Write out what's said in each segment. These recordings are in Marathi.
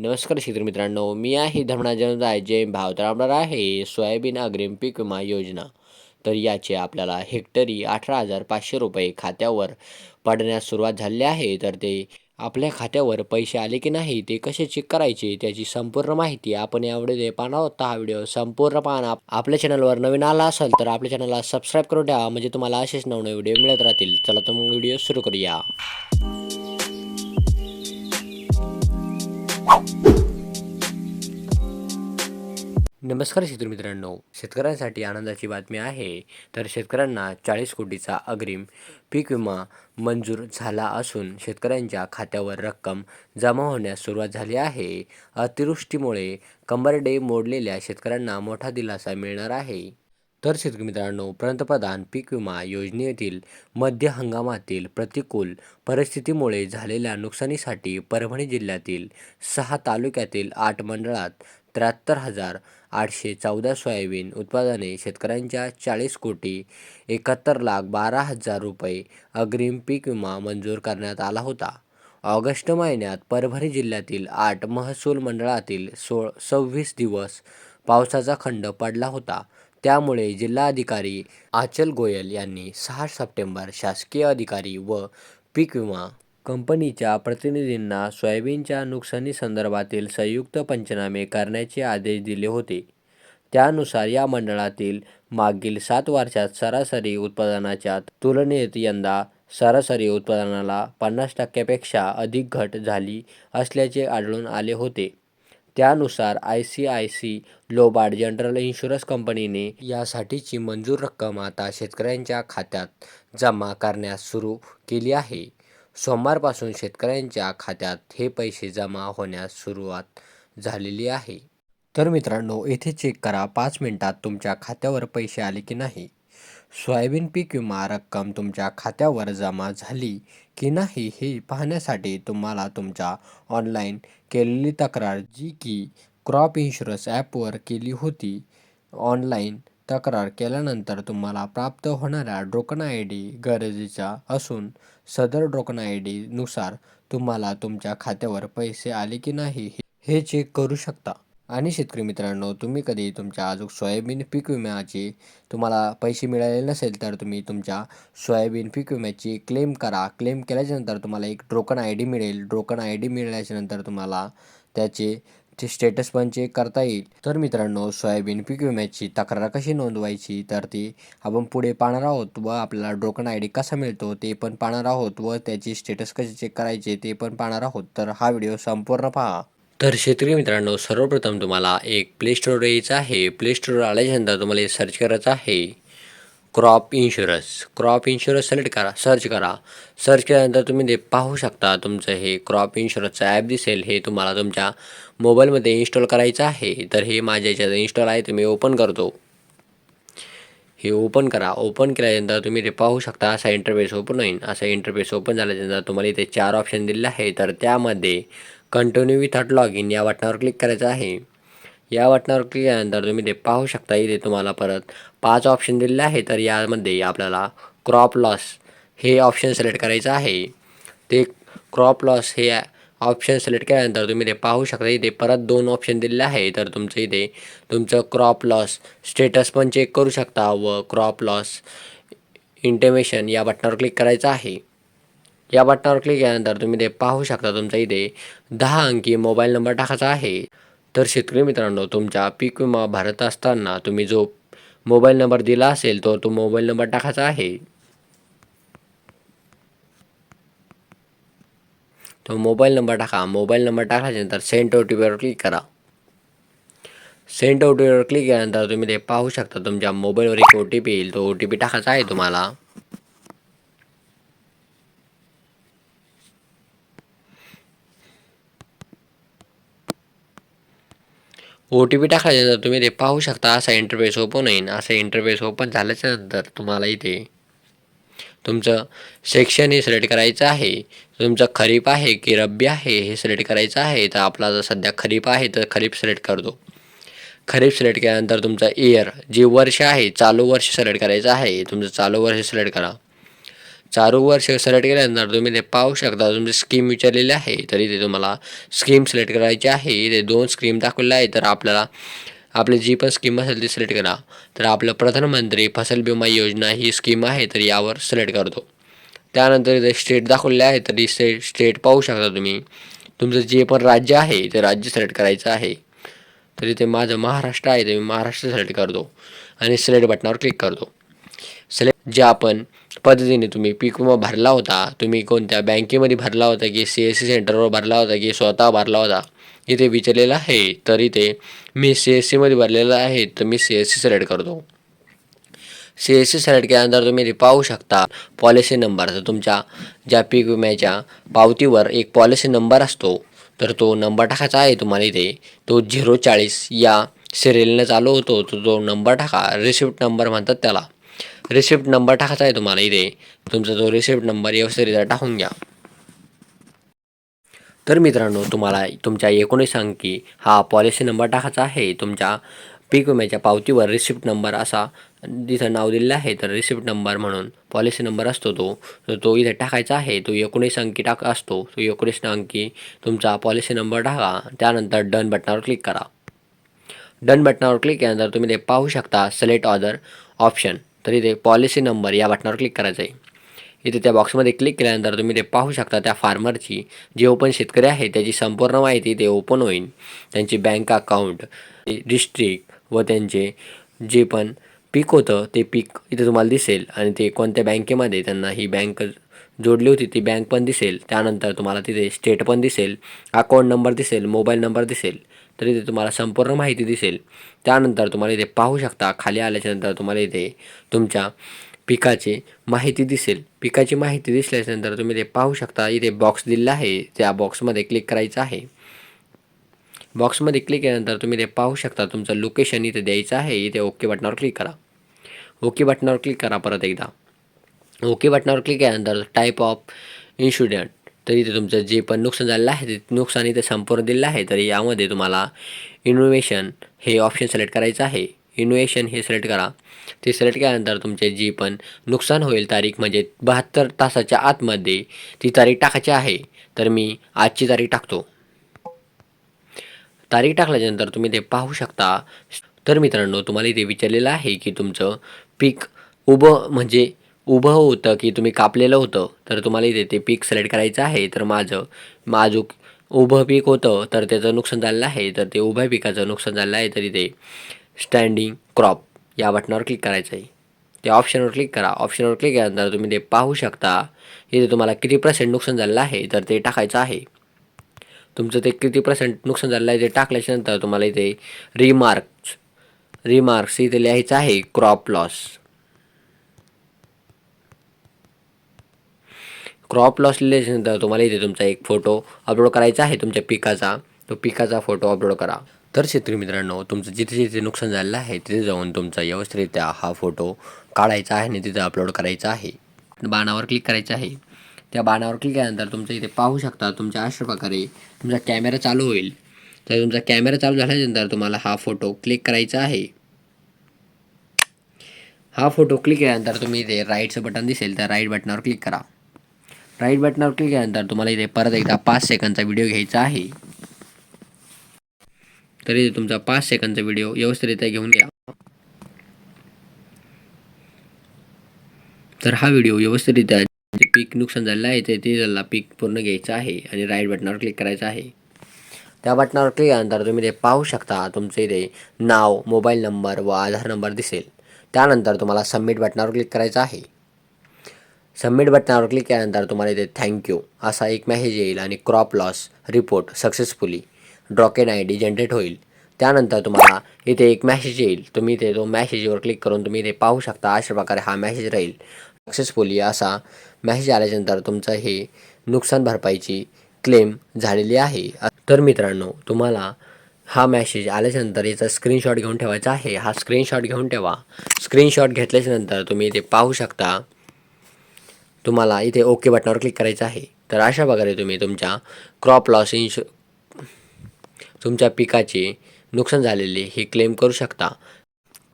नमस्कार शेतकरी मित्रांनो मी आहे धर्मराजन राय जय भाव तर आहे सोयाबीन अग्रिम पीक विमा योजना. तर याचे आपल्याला हेक्टरी अठरा हजार पाचशे रुपये खात्यावर पडण्यास सुरुवात झाली आहे. तर ते आपल्या खात्यावर पैसे आले की नाही ते कसे चेक करायचे त्याची संपूर्ण माहिती आपण यावेळी पाहणार आहोत. हा व्हिडिओ संपूर्ण पाहणं आपल्या चॅनलवर नवीन आला असेल तर आपल्या चॅनलला सबस्क्राईब करून ठेवा. म्हणजे तुम्हाला असेच नवनवे व्हिडिओ मिळत राहतील. चला तर मग व्हिडिओ सुरू करूया. नमस्कार शेतकरी मित्रांनो. शेतकऱ्यांसाठी आनंदाची बातमी आहे. तर शेतकऱ्यांना चाळीस कोटीचा अग्रिम पीक विमा मंजूर झाला असून शेतकऱ्यांच्या खात्यावर रक्कम जमा होण्यास सुरुवात झाली आहे. अतिवृष्टीमुळे कंबरडे मोडलेल्या शेतकऱ्यांना मोठा दिलासा मिळणार आहे. तर शेतकरी मित्रांनो पंतप्रधान पीक विमा योजनेतील मध्य हंगामातील प्रतिकूल परिस्थितीमुळे झालेल्या नुकसानीसाठी परभणी जिल्ह्यातील सहा तालुक्यातील आठ मंडळात त्र्याहत्तर हजार आठशे चौदा सोयाबीन उत्पादने शेतकऱ्यांच्या चाळीस कोटी एकाहत्तर लाख बारा हजार रुपये अग्रिम पीक विमा मंजूर करण्यात आला होता. ऑगस्ट महिन्यात परभणी जिल्ह्यातील आठ महसूल मंडळातील सोळ सव्वीस दिवस पावसाचा खंड पडला होता. त्यामुळे जिल्हाधिकारी आचल गोयल यांनी सहा सप्टेंबर शासकीय अधिकारी व पीक विमा कंपनीच्या प्रतिनिधींना सोयाबीनच्या नुकसानीसंदर्भातील संयुक्त पंचनामे करण्याचे आदेश दिले होते. त्यानुसार या मंडळातील मागील सात वर्षात सरासरी उत्पादनाच्या तुलनेत यंदा सरासरी उत्पादनाला पन्नास टक्क्यापेक्षा अधिक घट झाली असल्याचे आढळून आले होते. त्यानुसार I C I C lombard general insurance कंपनीने यासाठीची मंजूर रक्कम आता शेतकऱ्यांच्या खात्यात जमा करण्यास सुरू केली आहे. सोमवारपासून शेतकऱ्यांच्या खात्यात हे पैसे जमा होण्यास सुरुवात झालेली आहे. तर मित्रांनो येथे चेक करा पाच मिनिटात तुमच्या खात्यावर पैसे आले की नाही? सोयाबीन पीक विमा रक्कम तुमच्या खात्यावर जमा झाली की नाही हे पाहण्यासाठी तुम्हाला तुमच्या ऑनलाईन केलेली तक्रार जी की क्रॉप इन्शुरन्स ॲपवर केली होती. ऑनलाईन तक्रार केल्यानंतर तुम्हाला प्राप्त होणाऱ्या टोकन आय डी गरजेचा असून सदर टोकन आय डीनुसार तुम्हाला तुमच्या खात्यावर पैसे आले की नाही हे- हे चेक करू शकता. आणि शेतकरी मित्रांनो तुम्ही कधी तुमच्या अजून सोयाबीन पीक विम्याचे तुम्हाला पैसे मिळाले नसेल तर तुम्ही तुमच्या सोयाबीन पीक विम्याची क्लेम करा. क्लेम केल्याच्यानंतर तुम्हाला एक ड्रोकन आय डी मिळेल. ड्रोकन आय डी मिळाल्याच्यानंतर तुम्हाला त्याचे ते स्टेटस पण चेक करता येईल. तर मित्रांनो सोयाबीन पीक विम्याची तक्रार कशी नोंदवायची? तर ती आपण पुढे पाहणार आहोत व आपल्याला ड्रोकन आय डी कसा मिळतो ते पण पाहणार आहोत व त्याची स्टेटस कसे चेक करायचे ते पण पाहणार आहोत. तर हा व्हिडिओ संपूर्ण पहा. तर शेतकरी मित्रांनो सर्वप्रथम तुम्हाला एक प्ले स्टोर यायचं आहे. प्ले स्टोर आल्याच्यानंतर तुम्हाला हे सर्च करायचं आहे. Crop insurance. Crop insurance select करा सर्च करा. सर्च केल्यानंतर तुम्ही ते पाहू शकता तुमचं हे क्रॉप इन्शुरन्सचं ॲप दिसेल हे तुम्हाला तुमच्या मोबाईलमध्ये इन्स्टॉल करायचं आहे. तर हे माझ्या याच्यात इन्स्टॉल आहे तुम्ही ओपन करतो. हे ओपन करा. ओपन केल्यानंतर तुम्ही ते पाहू शकता असा इंटरफेस ओपन होईल. असा इंटरफेस ओपन झाल्यानंतर तुम्हाला इथे चार ऑप्शन दिलेले आहे तर त्यामध्ये कंटिन्यू विथआउट लॉग इन या बटनावर क्लिक करायचं आहे. या बटनावर क्लिक केल्यानंतर तुम्ही ते पाहू शकता इथे तुम्हाला परत पाच ऑप्शन दिलेले आहे तर यामध्ये आपल्याला क्रॉप लॉस हे ऑप्शन सिलेक्ट करायचं आहे. ते क्रॉप लॉस हे ऑप्शन सिलेक्ट केल्यानंतर तुम्ही ते पाहू शकता इथे परत दोन ऑप्शन दिलेले आहे तर तुमचं इथे तुमचं क्रॉप लॉस स्टेटस पण चेक करू शकता व क्रॉप लॉस इंटेमेशन या बटनावर क्लिक करायचं आहे. या बटनावर क्लिक केल्यानंतर तुम्ही ते पाहू शकता तुमचा इथे दहा अंकी मोबाईल नंबर टाकायचा आहे. तर शेतकरी मित्रांनो तुमच्या पीक विमा भरत असताना तुम्ही जो मोबाईल नंबर दिला असेल तो तो मोबाईल नंबर टाकायचा आहे. तो मोबाईल नंबर टाका. मोबाईल नंबर टाकल्यानंतर सेंट ओ टी पीवर क्लिक करा. सेंट ओ टी पीवर क्लिक केल्यानंतर तुम्ही ते पाहू शकता तुमच्या मोबाईलवर एक ओ टी पी येईल तो ओ टी पी टाकायचा आहे तुम्हाला. ओ टी पी टाकल्यानंतर तुम्ही ते पाहू शकता असा इंटरफेस ओपन होईल असा इंटरफेस ओपन झाल्याच्यानंतर तुम्हाला इथे तुमचं सेक्शन हे सिलेक्ट करायचं आहे. तुमचं खरीप आहे की रब्बी आहे हे सिलेक्ट करायचं आहे. तर आपला जर सध्या खरीप आहे तर खरीप सिलेक्ट करतो. खरीप सिलेक्ट केल्यानंतर तुमचं इयर जे वर्ष आहे चालू वर्ष सिलेक्ट करायचं आहे. तुमचं चालू वर्ष सिलेक्ट करा. चालू वर्ष सिलेक्ट केल्यानंतर तुम्ही ते पाहू शकता. तुमची स्कीम विचारलेली आहे तर इथे तुम्हाला स्कीम सिलेक्ट करायची आहे. इथे दोन स्कीम दाखवल्या आहे तर आपल्याला आपली जी पण स्कीम असेल ती सिलेक्ट करा. तर आपलं प्रधानमंत्री फसल विमा योजना ही स्कीम आहे तर यावर सिलेक्ट करतो. त्यानंतर इथे स्टेट दाखवले आहे तर स्टेट स्टेट पाहू शकता तुम्ही. तुमचं जे पण राज्य आहे ते राज्य सिलेक्ट करायचं आहे. तर इथे माझं महाराष्ट्र आहे ते मी महाराष्ट्र सिलेक्ट करतो. आणि सिलेक्ट बटनावर क्लिक करतो. ज्या आपण पद्धतीने तुम्ही पीक विमा भरला होता तुम्ही कोणत्या बँकेमध्ये भरला होता की सी एस सी सेंटरवर भरला होता की स्वतः भरला होता इथे विचारलेलं आहे तर इथे मी सी एस सीमध्ये भरलेलं आहे तर मी सी एस सी सिलेक्ट करतो. सी एस सी सिलेक्ट केल्यानंतर तुम्ही ते पाहू शकता पॉलिसी नंबर. तर तुमच्या ज्या पीक विम्याच्या पावतीवर एक पॉलिसी नंबर असतो तर तो नंबर टाकायचा आहे तुम्हाला इथे. तो झिरो चाळीस या सिरियलने चालू होतो तर तो नंबर टाका. रिसिप्ट नंबर म्हणतात त्याला. रिसिप्ट नंबर टाकायचा आहे तुम्हाला इथे. तुमचा जो रिसिप्ट नंबर व्यवस्थितरित्या टाकून घ्या. तर मित्रांनो तुम्हाला तुमच्या एकोणीस अंकी हा पॉलिसी नंबर टाकायचा आहे. तुमच्या पीक विम्याच्या पावतीवर रिसिप्ट नंबर असा तिथं नाव दिलेलं आहे तर रिसिप्ट नंबर म्हणून पॉलिसी नंबर असतो तो. तर तो इथे टाकायचा आहे. तो एकोणीस अंकी टाक असतो. तो एकोणीस अंकी तुमचा पॉलिसी नंबर टाका. त्यानंतर डन बटनावर क्लिक करा. डन बटनावर क्लिक केल्यानंतर तुम्ही ते पाहू शकता. सिलेक्ट ऑदर ऑप्शन तर इथे पॉलिसी नंबर या बटनावर क्लिक करायचं आहे इथे त्या बॉक्समध्ये क्लिक केल्यानंतर तुम्ही ते पाहू शकता त्या फार्मरची जे ओपन शेतकरी आहे त्याची संपूर्ण माहिती ते ओपन होईल त्यांची बँक अकाउंट डिस्ट्रिक्ट व त्यांचे जे पण पीक होतं ते पीक इथे तुम्हाला दिसेल. आणि ते कोणत्या बँकेमध्ये त्यांना ही बँक जोडली होती ती बँक पण दिसेल. त्यानंतर तुम्हाला तिथे स्टेट पण दिसेल अकाउंट नंबर दिसेल मोबाईल नंबर दिसेल. तर इथे तुम्हाला संपूर्ण माहिती दिसेल. त्यानंतर तुम्हाला इथे पाहू शकता खाली आल्याच्यानंतर तुम्हाला इथे तुमच्या पिकाची माहिती दिसेल. पिकाची माहिती दिसल्याच्यानंतर तुम्ही ते पाहू शकता इथे बॉक्स दिलेला आहे. त्या बॉक्समध्ये क्लिक करायचं आहे. बॉक्समध्ये क्लिक केल्यानंतर तुम्ही ते पाहू शकता तुमचं लोकेशन इथे द्यायचं आहे. इथे ओके बटनावर क्लिक करा. ओके बटनावर क्लिक करा परत एकदा. ओके बटनावर क्लिक केल्यानंतर टाईप ऑफ इन्शुडंट तर इथे तुमचं जे पण नुकसान झालेलं आहे ते नुकसान इथे संपूर्ण दिलेलं आहे. तर यामध्ये तुम्हाला इनोव्हेशन हे ऑप्शन सिलेक्ट करायचं आहे. इनोव्हेशन हे सिलेक्ट करा. ते सिलेक्ट केल्यानंतर तुमचे जी पण नुकसान होईल तारीख म्हणजे बहात्तर तासाच्या आतमध्ये ती तारीख टाकायची आहे. तर मी आजची तारीख टाकतो. तारीख टाकल्याच्यानंतर तुम्ही ते पाहू शकता. तर मित्रांनो तुम्हाला इथे विचारलेलं आहे की तुमचं पीक उभं म्हणजे उभं होतं की तुम्ही कापलेलं होतं तर तुम्हाला इथे ते पीक सिलेक्ट करायचं आहे. तर माझं माझं उभं पीक होतं तर त्याचं नुकसान झालेलं आहे. तर ते उभ्या पिकाचं नुकसान झालेलं आहे. तर इथे स्टँडिंग क्रॉप या बटनावर क्लिक करायचं आहे. त्या ऑप्शनवर क्लिक करा. ऑप्शनवर क्लिक केल्यानंतर तुम्ही ते पाहू शकता इथे तुम्हाला किती पर्सेंट नुकसान झालेलं आहे तर ते टाकायचं आहे. तुमचं ते किती पर्सेंट नुकसान झालेलं आहे ते टाकल्याच्या नंतर तुम्हाला इथे रिमार्क्स रिमार्क्स इथे लिहायचं आहे क्रॉप लॉस क्रॉप लॉस लिहिल्याच्यानंतर तुम्हाला इथे तुमचा एक फोटो अपलोड करायचा आहे. तुमच्या पिकाचा. तो पिकाचा फोटो अपलोड करा. तर शेतकरी मित्रांनो तुमचं जिथे जिथे नुकसान झालेलं आहे तिथे जाऊन तुमचा व्यवस्थितरित्या हा फोटो काढायचा आहे आणि तिथे अपलोड करायचा आहे. बाणावर क्लिक करायचं आहे. त्या बाणावर क्लिक केल्यानंतर तुमचं इथे पाहू शकता तुमच्या अशा प्रकारे तुमचा कॅमेरा चालू होईल. तर तुमचा कॅमेरा चालू झाल्यानंतर तुम्हाला हा फोटो क्लिक करायचा आहे. हा फोटो क्लिक केल्यानंतर तुम्ही इथे राईटचं बटन दिसेल तर राईट बटनावर क्लिक करा. राईट बटनावर क्लिक केल्यानंतर तुम्हाला इथे परत एकदा पाच सेकंदचा व्हिडिओ घ्यायचा आहे. तर इथे तुमचा पाच सेकंदचा व्हिडिओ व्यवस्थितरित्या घेऊन घ्या. तर हा व्हिडिओ व्यवस्थितरित्या जे पीक नुकसान झालेलं आहे ते ते त्याला पीक पूर्ण घ्यायचं आहे आणि राईट बटनावर क्लिक करायचं आहे. त्या बटनावर क्लिक केल्यानंतर तुम्ही ते पाहू शकता तुमचे इथे नाव मोबाईल नंबर व आधार नंबर दिसेल. त्यानंतर तुम्हाला सबमिट बटनावर क्लिक करायचं आहे. सबमिट बटनावर क्लिक केल्यानंतर तुम्हाला इथे थँक्यू असा एक मेसेज येईल आणि क्रॉप लॉस रिपोर्ट सक्सेसफुली ड्रॉकेन आय डी जनरेट होईल. त्यानंतर तुम्हाला इथे एक मॅसेज येईल. तुम्ही ते तो मॅसेजवर क्लिक करून तुम्ही इथे पाहू शकता अशा प्रकारे हा मॅसेज राहील. सक्सेसफुली असा मॅसेज आल्याच्यानंतर तुमचं हे नुकसान भरपाईची क्लेम झालेली आहे. तर मित्रांनो तुम्हाला हा मॅसेज आल्याच्यानंतर याचा स्क्रीनशॉट घेऊन ठेवायचा आहे. हा स्क्रीनशॉट घेऊन ठेवा. स्क्रीनशॉट घेतल्याच्यानंतर तुम्ही इथे पाहू शकता तुम्हाला इथे ओके बटनावर क्लिक करायचं आहे. तर अशा प्रकारे तुम्ही तुमच्या क्रॉप लॉस इन्शु तुमच्या पिकाचे नुकसान झालेले हे क्लेम करू शकता.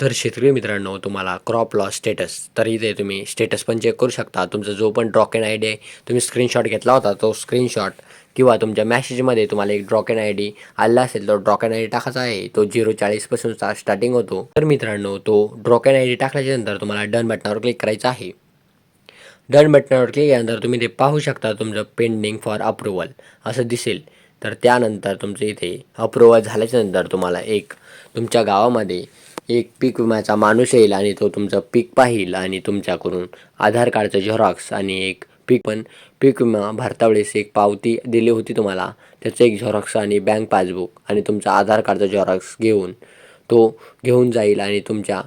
तर शेतकरी मित्रांनो तुम्हाला क्रॉप लॉस स्टेटस तर इथे तुम्ही स्टेटस पण चेक करू शकता. तुमचा जो पण ड्रॉक एन आय डी आहे तुम्ही स्क्रीनशॉट घेतला होता तो स्क्रीनशॉट किंवा तुमच्या मॅसेजमध्ये तुम्हाला एक ड्रॉक एन आय डी आला असेल तो ड्रॉकेन आय डी टाकायचा आहे. तो झिरो चाळीसपासूनचा स्टार्टिंग होतो. तर मित्रांनो तो ड्रॉक एन आय डी टाकल्याच्यानंतर तुम्हाला डन बटनावर क्लिक करायचा आहे. डन बटनावर क्लिक केल्यानंतर तुम्ही ते पाहू शकता तुमचं पेंडिंग फॉर अप्रुव्हल असं दिसेल. तर त्यानंतर तुमचं इथे अप्रुव्हल झाल्याच्यानंतर तुम्हाला एक तुमच्या गावामध्ये एक पीक विम्याचा माणूस येईल आणि तो तुमचं पीक पाहील आणि तुमच्याकडून आधार कार्डचं झेरॉक्स आणि एक पीक पण पीक विमा भरतावेळेस एक पावती दिली होती तुम्हाला. त्याचं एक झेरॉक्स आणि बँक पासबुक आणि तुमचा आधार कार्डचं झेरॉक्स घेऊन तो घेऊन जाईल आणि तुमच्या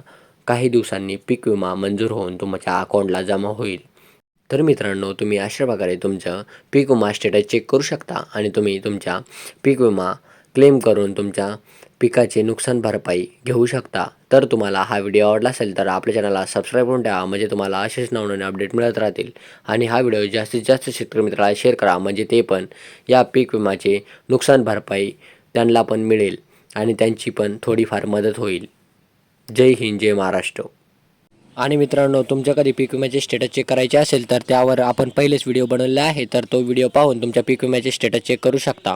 काही दिवसांनी पीक विमा मंजूर होऊन तुमच्या अकाउंटला जमा होईल. तर मित्रांनो तुम्ही अशा प्रकारे तुमचं पीक विमा स्टेटस चेक करू शकता आणि तुम्ही तुमच्या पीक विमा क्लेम करून तुमच्या पिकाचे नुकसान भरपाई घेऊ शकता. तर तुम्हाला हा व्हिडिओ आवडला असेल तर आपल्या चॅनलला सबस्क्राईब करून ठेवा म्हणजे तुम्हाला असेच नवनवीन अपडेट मिळत राहतील. आणि हा व्हिडिओ जास्तीत जास्त शेतकरी मित्राला शेअर करा म्हणजे ते पण या पीक विमाचे नुकसान भरपाई त्यांना पण मिळेल आणि त्यांची पण थोडीफार मदत होईल. जय हिंद जय महाराष्ट्र. आणि मित्रांनो तुमच्या कधी पीक विम्याचे स्टेटस चेक करायचे असेल तर त्यावर आपण पहिलेच व्हिडिओ बनवलेला आहे तर तो व्हिडिओ पाहून तुमच्या पीक विम्याचे स्टेटस चेक करू शकता.